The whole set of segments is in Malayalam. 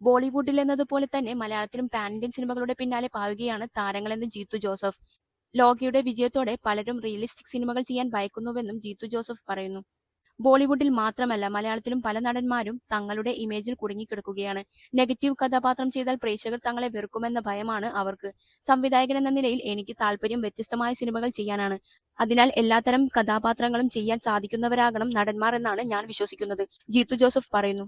ബോളിവുഡിൽ എന്നതുപോലെ തന്നെ മലയാളത്തിലും പാൻ ഇന്ത്യൻ സിനിമകളുടെ പിന്നാലെ പാവുകയാണ് താരങ്ങളെന്ന് ജീത്തു ജോസഫ്. ലോകയുടെ വിജയത്തോടെ പലരും റിയലിസ്റ്റിക് സിനിമകൾ ചെയ്യാൻ ഭയക്കുന്നുവെന്നും ജീത്തു ജോസഫ് പറയുന്നു. ബോളിവുഡിൽ മാത്രമല്ല മലയാളത്തിലും പല നടന്മാരും തങ്ങളുടെ ഇമേജിൽ കുടുങ്ങിക്കിടക്കുകയാണ്. നെഗറ്റീവ് കഥാപാത്രം ചെയ്താൽ പ്രേക്ഷകർ തങ്ങളെ വെറുക്കുമെന്ന ഭയമാണ് അവർക്ക്. സംവിധായകൻ എന്ന നിലയിൽ എനിക്ക് താല്പര്യം വ്യത്യസ്തമായ സിനിമകൾ ചെയ്യാനാണ്. അതിനാൽ എല്ലാത്തരം കഥാപാത്രങ്ങളും ചെയ്യാൻ സാധിക്കുന്നവരാകണം നടന്മാർ എന്നാണ് ഞാൻ വിശ്വസിക്കുന്നത് ജീത്തു ജോസഫ് പറയുന്നു.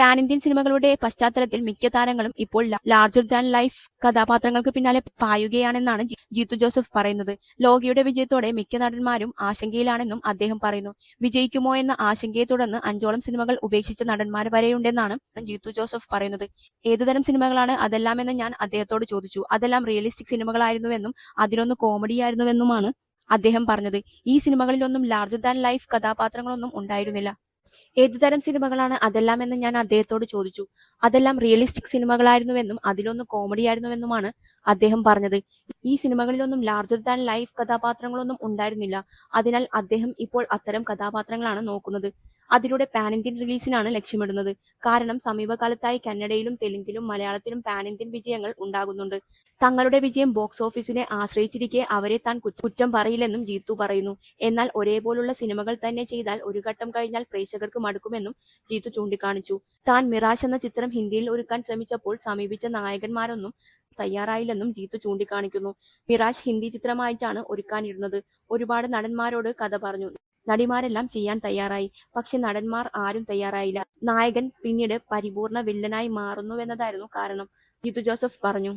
പാൻ ഇന്ത്യൻ സിനിമകളുടെ പശ്ചാത്തലത്തിൽ മിക്ക താരങ്ങളും ഇപ്പോൾ ലാർജർ ദാൻ ലൈഫ് കഥാപാത്രങ്ങൾക്ക് പിന്നാലെ പായുകയാണെന്നാണ് ജീത്തു ജോസഫ് പറയുന്നത്. ലോകയുടെ വിജയത്തോടെ മിക്ക നടന്മാരും ആശങ്കയിലാണെന്നും അദ്ദേഹം പറയുന്നു. വിജയിക്കുമോ എന്ന ആശങ്കയെ തുടർന്ന് അഞ്ചോളം സിനിമകൾ ഉപേക്ഷിച്ച നടന്മാർ വരെയുണ്ടെന്നാണ് ജീത്തു ജോസഫ് പറയുന്നത്. ഏതുതരം സിനിമകളാണ് അതെല്ലാമെന്ന് ഞാൻ അദ്ദേഹത്തോട് ചോദിച്ചു. അതെല്ലാം റിയലിസ്റ്റിക് സിനിമകളായിരുന്നുവെന്നും അതിലൊന്ന് കോമഡിയായിരുന്നുവെന്നുമാണ് അദ്ദേഹം പറഞ്ഞത്. ഈ സിനിമകളിലൊന്നും ലാർജർ ദാൻ ലൈഫ് കഥാപാത്രങ്ങളൊന്നും ഉണ്ടായിരുന്നില്ല. ഏതുതരം സിനിമകളാണ് അതെല്ലാം എന്ന് ഞാൻ അദ്ദേഹത്തോട് ചോദിച്ചു. അതെല്ലാം റിയലിസ്റ്റിക് സിനിമകളായിരുന്നുവെന്നും അതിലൊന്ന് കോമഡിയായിരുന്നുവെന്നുമാണ് അദ്ദേഹം പറഞ്ഞത്. ഈ സിനിമകളിലൊന്നും ലാർജർ ദാൻ ലൈഫ് കഥാപാത്രങ്ങളൊന്നും ഉണ്ടായിരുന്നില്ല. അതിനാൽ അദ്ദേഹം ഇപ്പോൾ അത്തരം കഥാപാത്രങ്ങളാണ് നോക്കുന്നത്. അതിലൂടെ പാൻ ഇന്ത്യൻ റിലീസിനാണ് ലക്ഷ്യമിടുന്നത്. കാരണം സമീപകാലത്തായി കന്നഡയിലും തെലുങ്കിലും മലയാളത്തിലും പാൻ ഇന്ത്യൻ വിജയങ്ങൾ ഉണ്ടാകുന്നുണ്ട്. തങ്ങളുടെ വിജയം ബോക്സ് ഓഫീസിനെ ആശ്രയിച്ചിരിക്കെ അവരെ താൻ കുറ്റം പറയില്ലെന്നും ജീത്തു പറയുന്നു. എന്നാൽ ഒരേപോലുള്ള സിനിമകൾ തന്നെ ചെയ്താൽ ഒരു ഘട്ടം കഴിഞ്ഞാൽ പ്രേക്ഷകർക്ക് മടുക്കുമെന്നും ജീത്തു ചൂണ്ടിക്കാണിച്ചു. താൻ മിറാഷ് എന്ന ചിത്രം ഹിന്ദിയിൽ ഒരുക്കാൻ ശ്രമിച്ചപ്പോൾ സമീപിച്ച നായകന്മാരൊന്നും തയ്യാറായില്ലെന്നും ജീത്തു ചൂണ്ടിക്കാണിക്കുന്നു. മിറാഷ് ഹിന്ദി ചിത്രമായിട്ടാണ് ഒരുക്കാനിരുന്നത്. ഒരുപാട് നടന്മാരോട് കഥ പറഞ്ഞു. നടിമാരെല്ലാം ചെയ്യാൻ തയ്യാറായി. പക്ഷെ നടന്മാർ ആരും തയ്യാറായില്ല. നായകൻ പിന്നീട് പരിപൂർണ വില്ലനായി മാറുന്നുവെന്നതായിരുന്നു കാരണം. ജിത്തു ജോസഫ് പറഞ്ഞു.